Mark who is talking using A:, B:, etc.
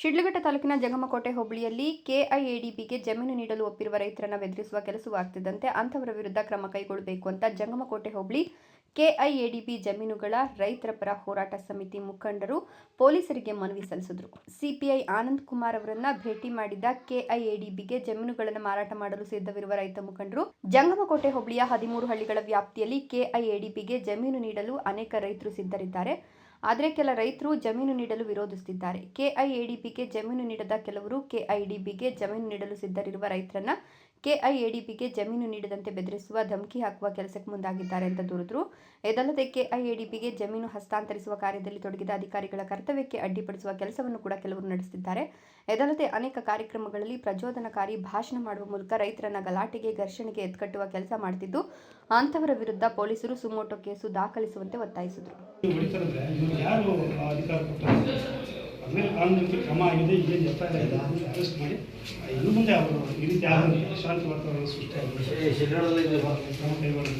A: ಶಿಡ್ಲಘಟ್ಟ ತಾಲೂಕಿನ ಜಂಗಮಕೋಟೆ ಹೋಬಳಿಯಲ್ಲಿ ಕೆಐಎಡಿಬಿಗೆ ಜಮೀನು ನೀಡಲು ಒಪ್ಪಿರುವ ರೈತರನ್ನು ಬೆದರಿಸುವ ಕೆಲಸವಾಗ್ತಿದ್ದಂತೆ ಅಂಥವರ ವಿರುದ್ಧ ಕ್ರಮ ಕೈಗೊಳ್ಳಬೇಕು ಅಂತ ಜಂಗಮಕೋಟೆ ಹೋಬಳಿ ಕೆಐಎಡಿಬಿ ಜಮೀನುಗಳ ರೈತರ ಪರ ಹೋರಾಟ ಸಮಿತಿ ಮುಖಂಡರು ಪೊಲೀಸರಿಗೆ ಮನವಿ ಸಲ್ಲಿಸಿದರು. ಸಿಪಿಐ ಆನಂದ್ ಕುಮಾರ್ ಅವರನ್ನ ಭೇಟಿ ಮಾಡಿದ ಕೆಐಎಡಿಬಿಗೆ ಜಮೀನುಗಳನ್ನು ಮಾರಾಟ ಮಾಡಲು ಸಿದ್ಧವಿರುವ ರೈತ ಮುಖಂಡರು, ಜಂಗಮಕೋಟೆ ಹೋಬಳಿಯ ಹದಿಮೂರು ಹಳ್ಳಿಗಳ ವ್ಯಾಪ್ತಿಯಲ್ಲಿ ಕೆಐಎಡಿಬಿಗೆ ಜಮೀನು ನೀಡಲು ಅನೇಕ ರೈತರು ಸಿದ್ಧರಿದ್ದಾರೆ. ಆದರೆ ಕೆಲ ರೈತರು ಜಮೀನು ನೀಡಲು ವಿರೋಧಿಸುತ್ತಿದ್ದಾರೆ ಕೆಐಎಡಿಬಿಗೆ ಜಮೀನು ನೀಡದ ಕೆಲವರು ಕೆಐಡಿಬಿಗೆ ಜಮೀನು ನೀಡಲು ಸಿದ್ಧರಿರುವ ರೈತರನ್ನ ಕೆಐಎಡಿಬಿಗೆ ಜಮೀನು ನೀಡದಂತೆ ಬೆದರಿಸುವ, ಧಮಕಿ ಹಾಕುವ ಕೆಲಸಕ್ಕೆ ಮುಂದಾಗಿದ್ದಾರೆ ಅಂತ ದೂರಿದ್ರು. ಇದಲ್ಲದೆ ಕೆಐಎಡಿಪಿಗೆ ಜಮೀನು ಹಸ್ತಾಂತರಿಸುವ ಕಾರ್ಯದಲ್ಲಿ ತೊಡಗಿದ ಅಧಿಕಾರಿಗಳ ಕರ್ತವ್ಯಕ್ಕೆ ಅಡ್ಡಿಪಡಿಸುವ ಕೆಲಸವನ್ನು ಕೂಡ ಕೆಲವರು ನಡೆಸುತ್ತಿದ್ದಾರೆ. ಇದಲ್ಲದೆ ಅನೇಕ ಕಾರ್ಯಕ್ರಮಗಳಲ್ಲಿ ಪ್ರಚೋದನಕಾರಿ ಭಾಷಣ ಮಾಡುವ ಮೂಲಕ ರೈತರನ್ನ ಗಲಾಟೆಗೆ, ಘರ್ಷಣೆಗೆ ಎತ್ಕಟ್ಟುವ ಕೆಲಸ ಮಾಡುತ್ತಿದ್ದು ಅಂತವರ ವಿರುದ್ಧ ಪೊಲೀಸರು ಸುಮೋಟೋ ಕೇಸು ದಾಖಲಿಸುವಂತೆ ಒತ್ತಾಯಿಸಿದರು.
B: ನೀವು ಅಂದಕ್ಕೆ ಕ್ರಮ ಆಗಿದೆ ಏನು ಎಫ್ ಐ ಆರ್ ಇದೆ ಅರೆಸ್ಟ್ ಮಾಡಿ ಇನ್ನು ಮುಂದೆ ಅವರು ಈ ರೀತಿ ಆಗದಂತೆ ಶಾಂತಿ ವಾತಾವರಣ ಸೃಷ್ಟಿಯಾಗಿದೆ ಕ್ರಮ ಕೈಗೊಳ್ಳಬೇಕು.